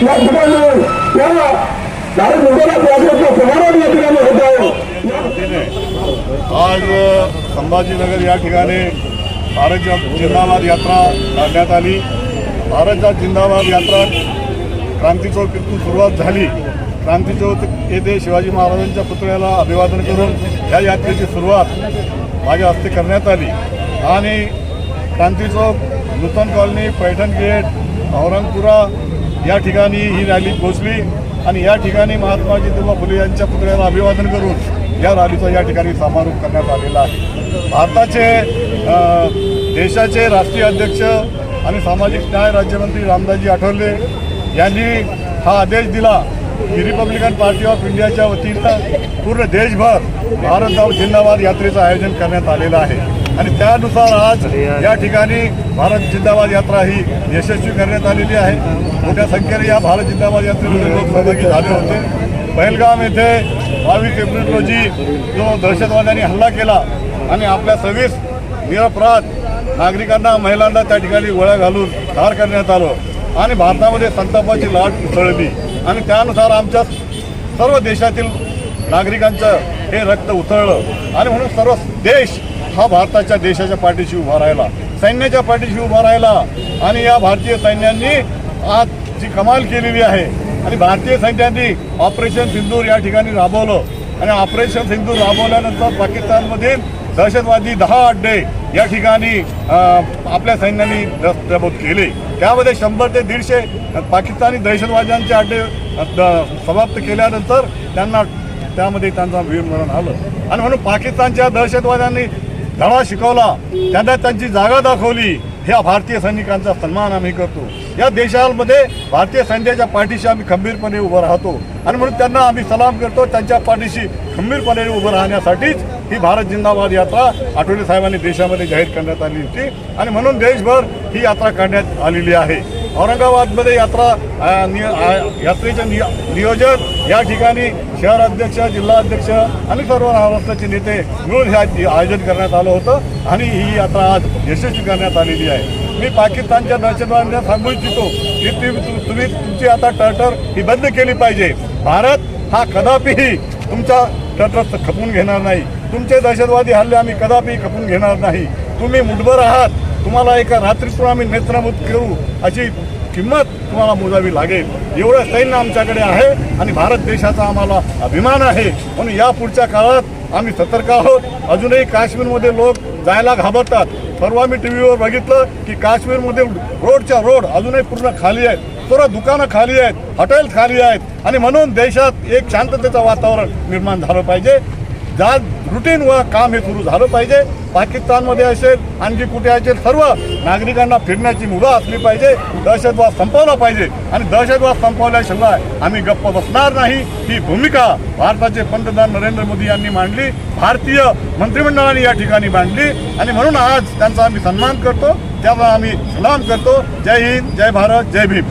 या ठिकाणी या भारत जिंदाबाद यात्रेचा समारोह या ठिकाणी होत आहे आज संभाजीनगर या ठिकाणी भारत जिंदाबाद यात्रा काढण्यात आली. भारत जिंदाबाद यात्रा क्रांती चौक इथून सुरुवात झाली. क्रांती चौक येथे शिवाजी महाराजांच्या पुतळ्याला अभिवादन करून या यात्रेची सुरुवात माझ्या हस्ते करण्यात आली. आणि क्रांती चौक नूतन कॉलनी पैठण गेट औरंगपुरा या ठिकाणी ही रॅली पोहोचली. आणि या ठिकाणी महात्मा ज्योतिबा फुले यांच्या पुतळ्याला अभिवादन करून या रॅलीचा या ठिकाणी समारोप करण्यात आलेला आहे. भारताचे देशाचे राष्ट्रीय अध्यक्ष आणि सामाजिक न्याय राज्यमंत्री रामदासजी आठवले यांनी हा आदेश दिला. की रिपब्लिकन पार्टी ऑफ इंडियाच्या वतीनं पूर्ण देशभर भारत जिंदाबाद यात्रेचं आयोजन करण्यात आलेलं आहे. आणि त्यानुसार आज या ठिकाणी भारत जिंदाबाद यात्रा ही यशस्वी करण्यात आलेली आहे. मोठ्या संख्येने या भारत जिंदाबाद यात्रेमध्ये लोक सहभागी झाले होते. पहलगाम येथे बावीस एप्रिल रोजी जो दहशतवाद्यांनी हल्ला केला आणि आपल्या सव्वीस निरपराध नागरिकांना महिलांना त्या ठिकाणी गोळ्या घालून ठार करण्यात आलं आणि भारतामध्ये संतापाची लाट उसळली. आणि त्यानुसार आमच्या सर्व देशातील नागरिकांचं हे रक्त उतळलं आणि म्हणून सर्व देश हा भारताच्या देशाच्या पाठीशी उभा राहिला. सैन्याच्या पाठीशी उभा राहिला. आणि या भारतीय सैन्यांनी आज जी कमाल केलेली आहे. आणि भारतीय सैन्यांनी ऑपरेशन सिंदूर या ठिकाणी राबवलं. आणि ऑपरेशन सिंदूर राबवल्यानंतर पाकिस्तानमधील दहशतवादी दहा अड्डे या ठिकाणी आपल्या सैन्याने नमूद केले. त्यामध्ये शंभर ते दीडशे पाकिस्तानी दहशतवाद्यांचे अड्डे द- समाप्त केल्यानंतर त्यांना त्यामध्ये त्यांचा वीरमरण आलं. आणि म्हणून पाकिस्तानच्या दहशतवाद्यांनी धडा शिकवला. त्यांना त्यांची जागा दाखवली. ह्या भारतीय सैनिकांचा सन्मान आम्ही करतो. या देशामध्ये भारतीय सैन्याच्या पाठीशी आम्ही खंबीरपणे उभं राहतो. आणि म्हणून त्यांना आम्ही सलाम करतो. त्यांच्या पाठीशी खंबीरपणे उभं राहण्यासाठीच ही भारत जिंदाबाद यात्रा आठवले साहेबांनी देशामध्ये जाहीर करण्यात आली होती. आणि म्हणून देशभर ही यात्रा काढण्यात आलेली आहे. औरंगाबादमध्ये यात्रा अ, यात्रेचे निय- नियोजन या ठिकाणी शहर अध्यक्ष जिल्हा अध्यक्ष आणि सर्व महाराष्ट्राचे नेते मिळून हे आयोजन करण्यात आलं होतं आणि ही यात्रा आज यशस्वी करण्यात आलेली आहे. मी पाकिस्तानच्या दहशतवाद्यांना सांगू इच्छितो की ती- तुम्ही तुमची आता टर्टर ही बंद केली पाहिजे. भारत हा कदापिही तुमचा टर्टर खपून घेणार नाही. तुमचे दहशतवादी हल्ले आम्ही कदापि खपून घेणार नाही. तुम्ही मुठभर आहात. तुम्हाला एका रात्रीतून आम्ही नेत्रमूत करू अशी किंमत तुम्हाला मोजावी लागेल. एवढं सैन्य आमच्याकडे आहे आणि भारत देशाचा आम्हाला अभिमान आहे. म्हणून या पुढच्या काळात आम्ही सतर्क आहोत. अजूनही काश्मीरमध्ये लोक जायला घाबरतात. परवा मी टी व्हीवर बघितलं की काश्मीरमध्ये रोडच्या रोड अजूनही पूर्ण खाली आहेत. सर्व दुकानं खाली आहेत हॉटेल खाली आहेत. आणि म्हणून देशात एक शांततेचं वातावरण निर्माण झालं पाहिजे. ज्या रुटीन व काम हे सुरू झालं पाहिजे. पाकिस्तानमध्ये असेल आणखी कुठे असेल सर्व नागरिकांना फिरण्याची मुभा असली पाहिजे. दहशतवाद संपवला पाहिजे. आणि दहशतवाद संपवल्याशिवाय आम्ही गप्प बसणार नाही. ही भूमिका भारताचे पंतप्रधान नरेंद्र मोदी यांनी मांडली. भारतीय मंत्रिमंडळाने या ठिकाणी मांडली. आणि म्हणून आज त्यांचा आम्ही सन्मान करतो. त्यामुळे आम्ही सलाम करतो. जय हिंद जय भारत जय भीम.